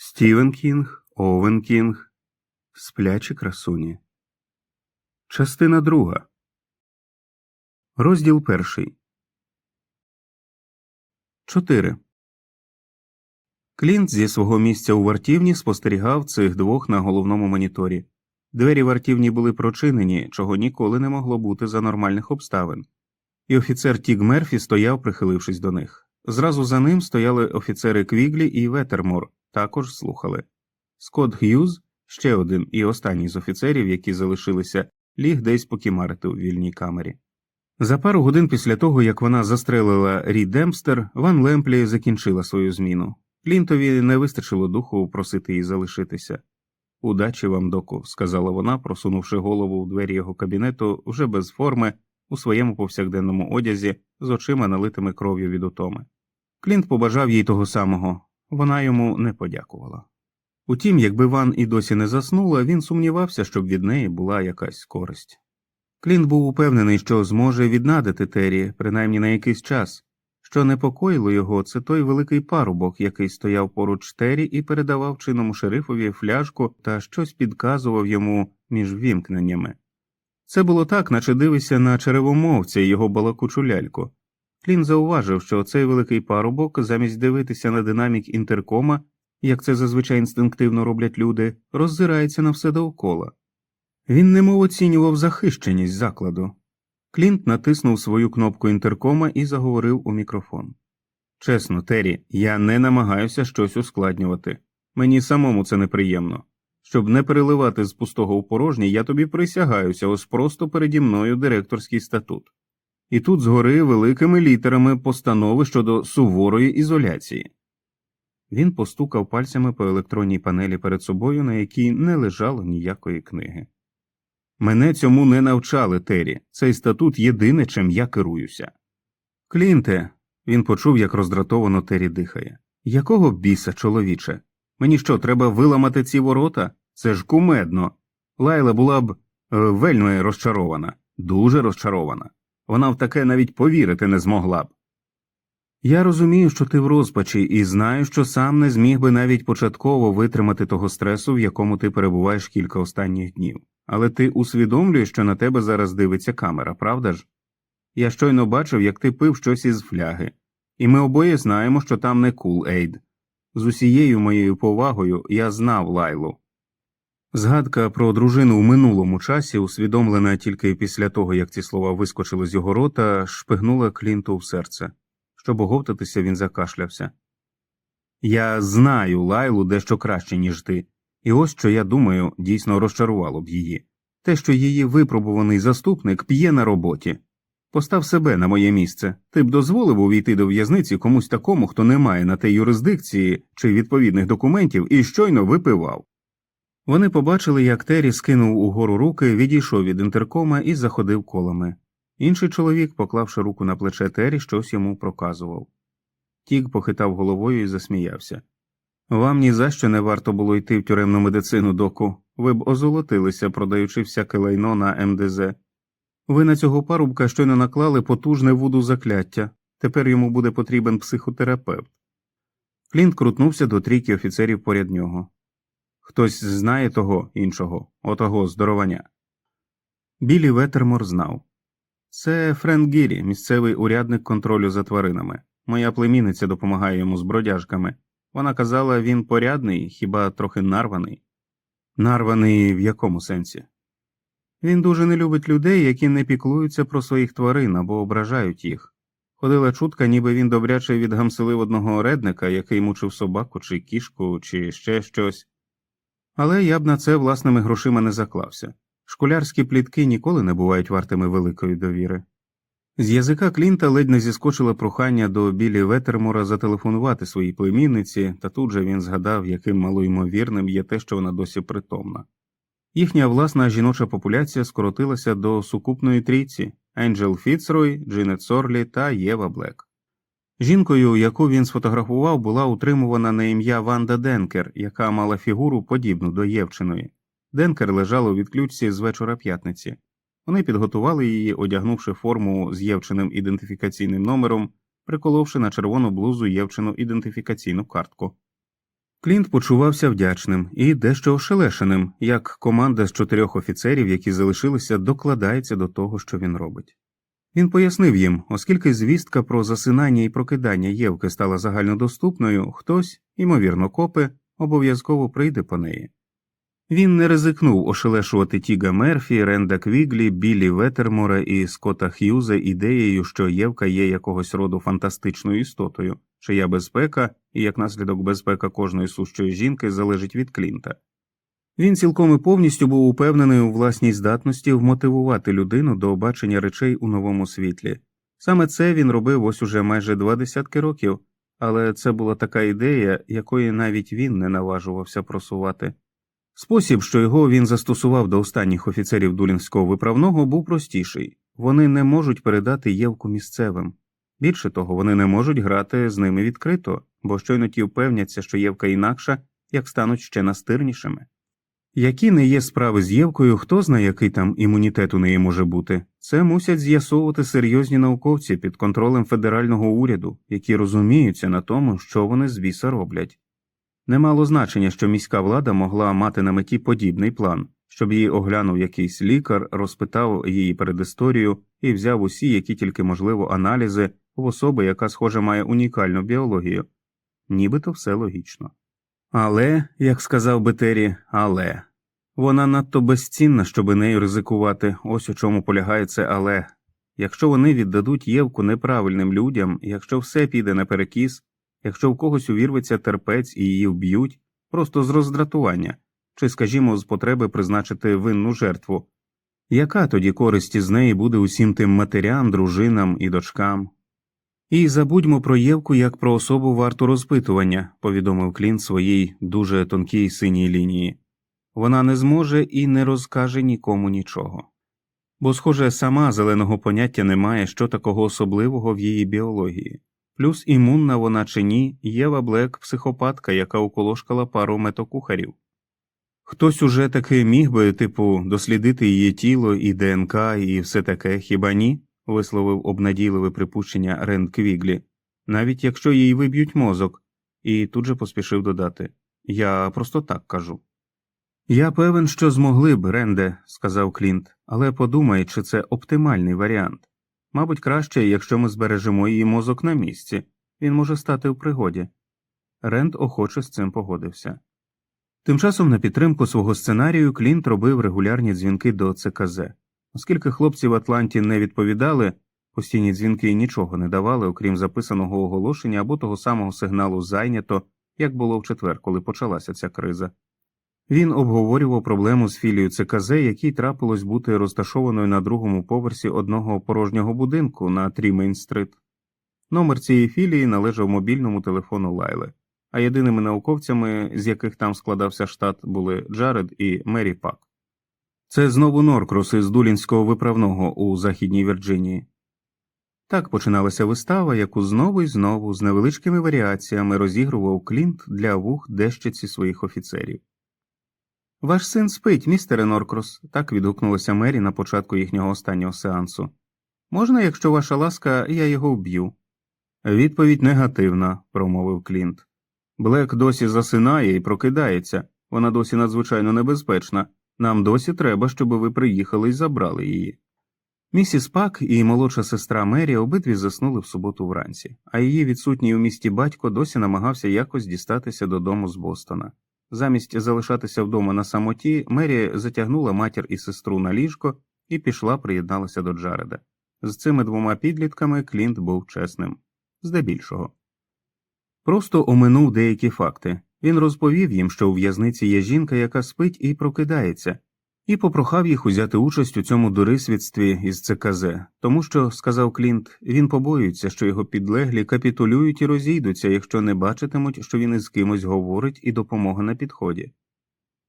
Стівен Кінг, Овен Кінг, Сплячі красуні. Частина друга. Розділ перший. 4. Клінт зі свого місця у вартівні спостерігав цих двох на головному моніторі. Двері вартівні були прочинені, чого ніколи не могло бути за нормальних обставин. І офіцер Тіг Мерфі стояв, прихилившись до них. Зразу за ним стояли офіцери Квіглі і Ветермор, також слухали. Скотт Г'юз, ще один і останній з офіцерів, які залишилися, ліг десь покімарити у вільній камері. За пару годин після того, як вона застрелила Рі Демпстер, Ван Лемплі закінчила свою зміну. Клінтові не вистачило духу просити її залишитися. Удачі вам, доку, сказала вона, просунувши голову в двері його кабінету вже без форми, у своєму повсякденному одязі, з очима налитими кров'ю від утоми. Клінт побажав їй того самого, вона йому не подякувала. Утім, якби Ван і досі не заснула, він сумнівався, щоб від неї була якась користь. Клінт був упевнений, що зможе віднадити Террі, принаймні на якийсь час. Що непокоїло його, це той великий парубок, який стояв поруч Террі і передавав чинному шерифові фляжку та щось підказував йому між вімкненнями. Це було так, наче дивишся на черевомовця і його балакучу ляльку. Клін зауважив, що цей великий парубок, замість дивитися на динамік інтеркома, як це зазвичай інстинктивно роблять люди, роззирається на все довкола. Він немов оцінював захищеність закладу. Клінт натиснув свою кнопку інтеркома і заговорив у мікрофон. Чесно, Террі, я не намагаюся щось ускладнювати. Мені самому це неприємно. Щоб не переливати з пустого у порожнє, я тобі присягаюся, ось просто переді мною директорський статут. І тут згори великими літерами постанови щодо суворої ізоляції. Він постукав пальцями по електронній панелі перед собою, на якій не лежало ніякої книги. Мене цьому не навчали, Террі. Цей статут єдине, чим я керуюся. Клінте, він почув, як роздратовано Террі дихає. Якого біса, чоловіче? Мені що, треба виламати ці ворота? Це ж кумедно. Лайла була б е, вельми розчарована, дуже розчарована. Вона в таке навіть повірити не змогла б. Я розумію, що ти в розпачі, і знаю, що сам не зміг би навіть початково витримати того стресу, в якому ти перебуваєш кілька останніх днів. Але ти усвідомлюєш, що на тебе зараз дивиться камера, правда ж? Я щойно бачив, як ти пив щось із фляги, і ми обоє знаємо, що там не кул Ейд. З усією моєю повагою я знав Лайлу. Згадка про дружину в минулому часі, усвідомлена тільки після того, як ці слова вискочили з його рота, шпигнула Клінту в серце. Щоб оговтатися, він закашлявся. Я знаю Лайлу дещо краще, ніж ти, і ось що я думаю, дійсно розчарувало б її. Те, що її випробуваний заступник п'є на роботі. Постав себе на моє місце. Ти б дозволив увійти до в'язниці комусь такому, хто не має на те юрисдикції чи відповідних документів і щойно випивав. Вони побачили, як Террі скинув угору руки, відійшов від інтеркома і заходив колами. Інший чоловік, поклавши руку на плече Террі, щось йому проказував. Тік похитав головою і засміявся. Вам ні за що не варто було йти в тюремну медицину, доку. Ви б озолотилися, продаючи всяке лайно на МДЗ. Ви на цього парубка щойно наклали потужне вуду закляття. Тепер йому буде потрібен психотерапевт. Флінт крутнувся до трійки офіцерів поряд нього. Хтось знає того іншого, отого здоровання. Білі Ветермор знав. Це Френк Гірі, місцевий урядник контролю за тваринами. Моя племінниця допомагає йому з бродяжками. Вона казала, він порядний, хіба трохи нарваний. Нарваний в якому сенсі? Він дуже не любить людей, які не піклуються про своїх тварин або ображають їх. Ходила чутка, ніби він добряче відгамселив одного редника, який мучив собаку чи кішку, чи ще щось. Але я б на це власними грошима не заклався. Школярські плітки ніколи не бувають вартими великої довіри. З язика Клінта ледь не зіскочило прохання до білі Ветермора зателефонувати своїй племінниці, та тут же він згадав, яким малоймовірним є те, що вона досі притомна. Їхня власна жіноча популяція скоротилася до сукупної трійці Енджел Фіцрой, Джинет Сорлі та Єва Блек. Жінкою, яку він сфотографував, була утримувана на ім'я Ванда Денкер, яка мала фігуру подібну до Євчиної. Денкер лежала у відключці з вечора п'ятниці. Вони підготували її, одягнувши форму з Євчиним ідентифікаційним номером, приколовши на червону блузу Євчину ідентифікаційну картку. Клінт почувався вдячним і дещо ошелешеним, як команда з чотирьох офіцерів, які залишилися, докладається до того, що він робить. Він пояснив їм, оскільки звістка про засинання і прокидання Євки стала загальнодоступною, хтось, ймовірно, копи, обов'язково прийде по неї. Він не ризикнув ошелешувати Тіга Мерфі, Ренда Квіглі, Біллі Ветермора і Скотта Х'юза ідеєю, що Євка є якогось роду фантастичною істотою, чия безпека і як наслідок безпека кожної сущої жінки залежить від Клінта. Він цілком і повністю був упевнений у власній здатності вмотивувати людину до бачення речей у новому світлі. Саме це він робив ось уже майже два десятки років, але це була така ідея, якої навіть він не наважувався просувати. Спосіб, що його він застосував до останніх офіцерів дулінського виправного, був простіший вони не можуть передати Євку місцевим. Більше того, вони не можуть грати з ними відкрито, бо щойно ті впевняться, що Євка інакша, як стануть ще настирнішими. Які не є справи з Євкою, хто знає, який там імунітет у неї може бути, це мусять з'ясовувати серйозні науковці під контролем федерального уряду, які розуміються на тому, що вони з віса роблять. Немало значення, що міська влада могла мати на меті подібний план, щоб її оглянув якийсь лікар, розпитав її передісторію і взяв усі, які тільки можливо, аналізи в особи, яка, схоже, має унікальну біологію. Нібито все логічно. Але, як сказав Бетері, але вона надто безцінна, щоби нею ризикувати, ось у чому полягає це але. Якщо вони віддадуть Євку неправильним людям, якщо все піде наперекіс, якщо в когось увірветься терпець і її вб'ють, просто з роздратування, чи, скажімо, з потреби призначити винну жертву, яка тоді користь із неї буде усім тим матерям, дружинам і дочкам? І забудьмо про Євку як про особу варту розпитування, повідомив Клін своїй дуже тонкій синій лінії. Вона не зможе і не розкаже нікому нічого. Бо, схоже, сама зеленого поняття немає, що такого особливого в її біології. Плюс імунна вона чи ні, Єва Блек психопатка, яка уколошкала пару метокухарів. Хтось уже таки міг би, типу, дослідити її тіло і ДНК, і все таке, хіба ні? висловив обнадійливе припущення Ренд Квіглі, навіть якщо їй виб'ють мозок, і тут же поспішив додати Я просто так кажу. Я певен, що змогли б, Ренде, сказав Клінт, але подумай, чи це оптимальний варіант. Мабуть, краще, якщо ми збережемо її мозок на місці, він може стати в пригоді. Ренд охоче з цим погодився. Тим часом на підтримку свого сценарію Клінт робив регулярні дзвінки до ЦКЗ. Оскільки хлопці в Атланті не відповідали, постійні дзвінки нічого не давали, окрім записаного оголошення або того самого сигналу зайнято, як було в четвер, коли почалася ця криза. Він обговорював проблему з філією ЦКЗ, якій трапилось бути розташованою на другому поверсі одного порожнього будинку на Трімейн-стрит. Номер цієї філії належав мобільному телефону Лайли, а єдиними науковцями, з яких там складався штат, були Джаред і Мері Пак. Це знову Норкрос із Дулінського виправного у Західній Вірджинії. Так починалася вистава, яку знову і знову з невеличкими варіаціями розігрував Клінт для вух дещиці своїх офіцерів. Ваш син спить, містере Норкрос, так відгукнулася Мері на початку їхнього останнього сеансу. Можна, якщо ваша ласка, я його вб'ю? Відповідь негативна, промовив Клінт. Блек досі засинає і прокидається, вона досі надзвичайно небезпечна. Нам досі треба, щоб ви приїхали і забрали її. Місіс Пак і молодша сестра Мері обидві заснули в суботу вранці, а її відсутній у місті батько досі намагався якось дістатися додому з Бостона. Замість залишатися вдома на самоті, Мері затягнула матір і сестру на ліжко і пішла приєдналася до Джареда. З цими двома підлітками Клінт був чесним, здебільшого. Просто оминув деякі факти. Він розповів їм, що у в'язниці є жінка, яка спить і прокидається, і попрохав їх узяти участь у цьому дурисвідстві із ЦКЗ, тому що, сказав Клінт, він побоюється, що його підлеглі капітулюють і розійдуться, якщо не бачитимуть, що він із кимось говорить і допомога на підході.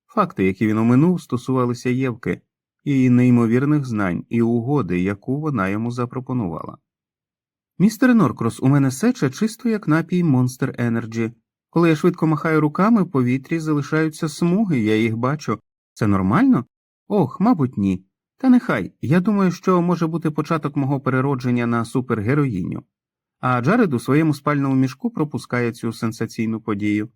Факти, які він оминув, стосувалися Євки, її неймовірних знань і угоди, яку вона йому запропонувала. Містер Норкрос, у мене сеча чисто як напій Monster Energy. Коли я швидко махаю руками, в повітрі залишаються смуги, я їх бачу. Це нормально? Ох, мабуть, ні. Та нехай. Я думаю, що може бути початок мого переродження на супергероїню. А Джаред у своєму спальному мішку пропускає цю сенсаційну подію.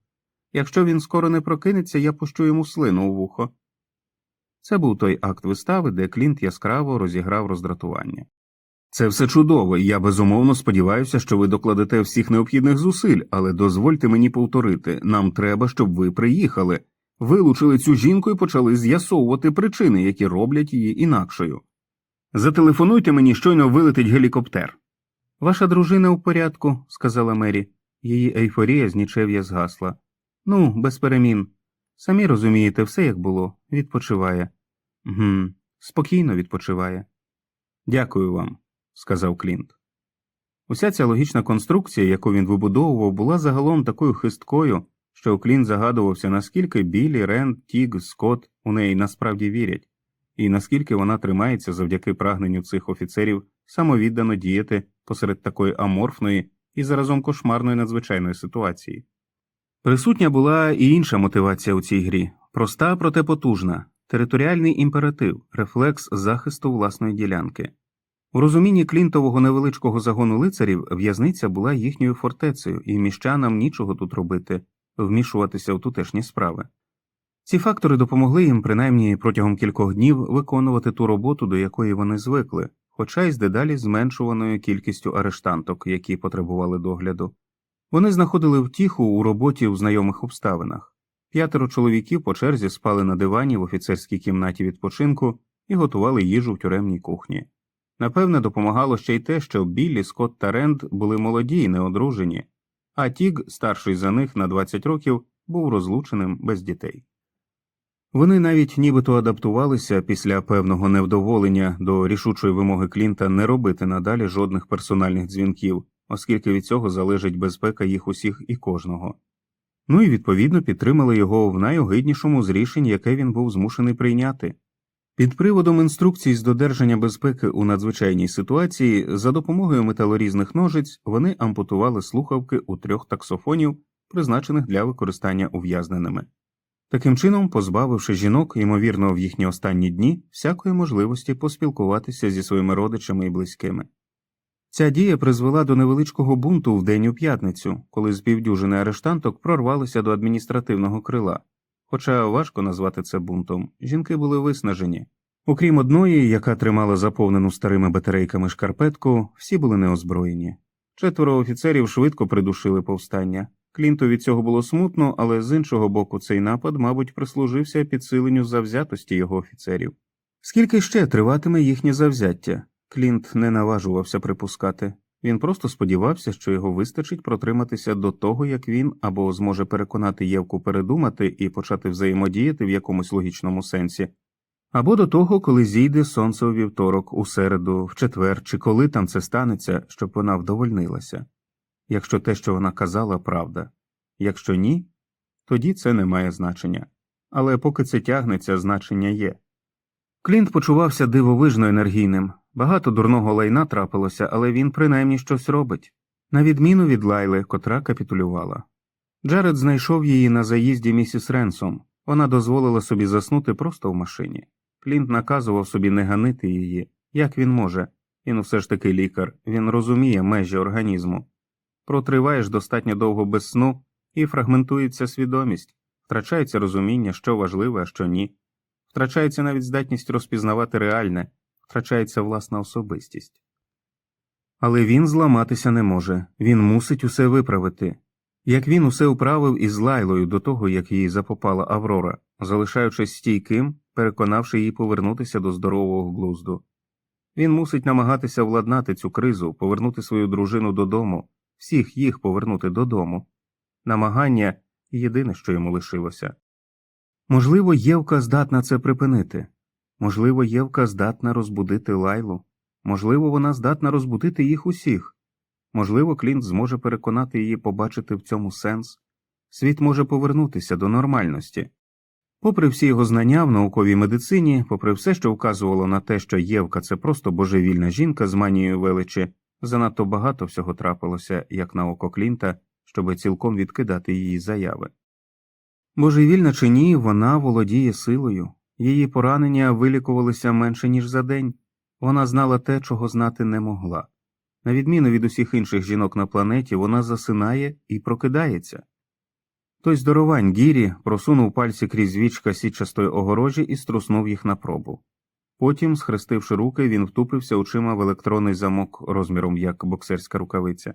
Якщо він скоро не прокинеться, я пущу йому слину у вухо. Це був той акт вистави, де Клінт яскраво розіграв роздратування. Це все чудово, і я безумовно сподіваюся, що ви докладете всіх необхідних зусиль, але дозвольте мені повторити нам треба, щоб ви приїхали, вилучили цю жінку і почали з'ясовувати причини, які роблять її інакшою. Зателефонуйте мені, щойно вилетить гелікоптер. Ваша дружина у порядку, сказала Мері. Її ейфорія з нічев'я згасла. Ну, без перемін. Самі розумієте, все як було, відпочиває. Гм, спокійно відпочиває. Дякую вам, сказав Клінт. Уся ця логічна конструкція, яку він вибудовував, була загалом такою хисткою, що Клінт загадувався, наскільки Білі, Ренд, Тіг, Скотт у неї насправді вірять, і наскільки вона тримається завдяки прагненню цих офіцерів самовіддано діяти посеред такої аморфної і заразом кошмарної надзвичайної ситуації. Присутня була і інша мотивація у цій грі проста, проте потужна, територіальний імператив, рефлекс захисту власної ділянки. У розумінні Клінтового невеличкого загону лицарів в'язниця була їхньою фортецею, і міщанам нічого тут робити, вмішуватися в тутешні справи. Ці фактори допомогли їм принаймні протягом кількох днів виконувати ту роботу, до якої вони звикли, хоча й з дедалі зменшуваною кількістю арештанток, які потребували догляду. Вони знаходили втіху у роботі в знайомих обставинах. П'ятеро чоловіків по черзі спали на дивані в офіцерській кімнаті відпочинку і готували їжу в тюремній кухні. Напевне, допомагало ще й те, що Біллі, Скотт та Ренд були молоді й неодружені, а Тіг, старший за них на 20 років, був розлученим без дітей. Вони навіть нібито адаптувалися після певного невдоволення до рішучої вимоги Клінта не робити надалі жодних персональних дзвінків, оскільки від цього залежить безпека їх усіх і кожного. Ну і відповідно підтримали його в найогиднішому з рішень, яке він був змушений прийняти. Під приводом інструкцій з додержання безпеки у надзвичайній ситуації за допомогою металорізних ножиць вони ампутували слухавки у трьох таксофонів, призначених для використання ув'язненими. Таким чином, позбавивши жінок, ймовірно, в їхні останні дні, всякої можливості поспілкуватися зі своїми родичами і близькими. Ця дія призвела до невеличкого бунту в день у п'ятницю, коли з півдюжини арештанток прорвалися до адміністративного крила. Хоча важко назвати це бунтом, жінки були виснажені. Окрім одної, яка тримала заповнену старими батарейками шкарпетку, всі були неозброєні. Четверо офіцерів швидко придушили повстання. Клінту від цього було смутно, але з іншого боку, цей напад, мабуть, прислужився підсиленню завзятості його офіцерів. Скільки ще триватиме їхнє завзяття? Клінт не наважувався припускати. Він просто сподівався, що його вистачить протриматися до того, як він або зможе переконати Євку передумати і почати взаємодіяти в якомусь логічному сенсі, або до того, коли зійде сонце у вівторок, у середу, в четвер, чи коли там це станеться, щоб вона вдовольнилася. Якщо те, що вона казала, правда, якщо ні, тоді це не має значення. Але поки це тягнеться, значення є. Клінт почувався дивовижно енергійним. Багато дурного лайна трапилося, але він принаймні щось робить, на відміну від Лайли, котра капітулювала. Джаред знайшов її на заїзді місіс Ренсом. Вона дозволила собі заснути просто в машині. Клінт наказував собі не ганити її, як він може. Він все ж таки лікар, він розуміє межі організму. Протриваєш достатньо довго без сну, і фрагментується свідомість, втрачається розуміння, що важливе, а що ні, втрачається навіть здатність розпізнавати реальне, втрачається власна особистість. Але він зламатися не може, він мусить усе виправити. Як він усе управив із Лайлою до того, як їй запопала Аврора, залишаючись стійким, переконавши її повернутися до здорового глузду. Він мусить намагатися владнати цю кризу, повернути свою дружину додому, всіх їх повернути додому. Намагання єдине, що йому лишилося. Можливо, Євка здатна це припинити. Можливо, Євка здатна розбудити лайлу, можливо, вона здатна розбудити їх усіх. Можливо, Клінт зможе переконати її побачити в цьому сенс. Світ може повернутися до нормальності. Попри всі його знання в науковій медицині, попри все, що вказувало на те, що Євка це просто божевільна жінка з манією величі, занадто багато всього трапилося, як на око Клінта, щоби цілком відкидати її заяви. Божевільна чи ні, вона володіє силою. Її поранення вилікувалися менше, ніж за день, вона знала те, чого знати не могла. На відміну від усіх інших жінок на планеті, вона засинає і прокидається. Той здоровань Гірі просунув пальці крізь вічка січастої огорожі і струснув їх на пробу. Потім, схрестивши руки, він втупився очима в електронний замок розміром як боксерська рукавиця.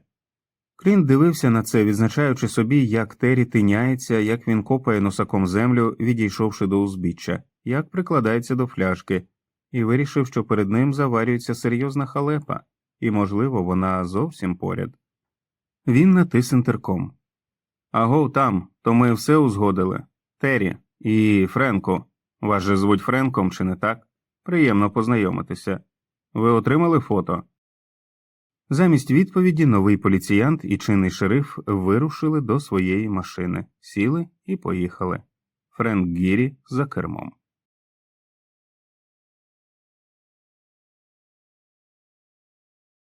Клін дивився на це, відзначаючи собі, як Террі тиняється, як він копає носаком землю, відійшовши до узбіччя, як прикладається до фляжки, і вирішив, що перед ним заварюється серйозна халепа, і, можливо, вона зовсім поряд. Він натис інтерком. Аго, там, то ми все узгодили. Террі і Френко. Вас же звуть Френком, чи не так? Приємно познайомитися. Ви отримали фото? Замість відповіді новий поліціянт і чинний шериф вирушили до своєї машини, сіли і поїхали. Френк Гірі за кермом.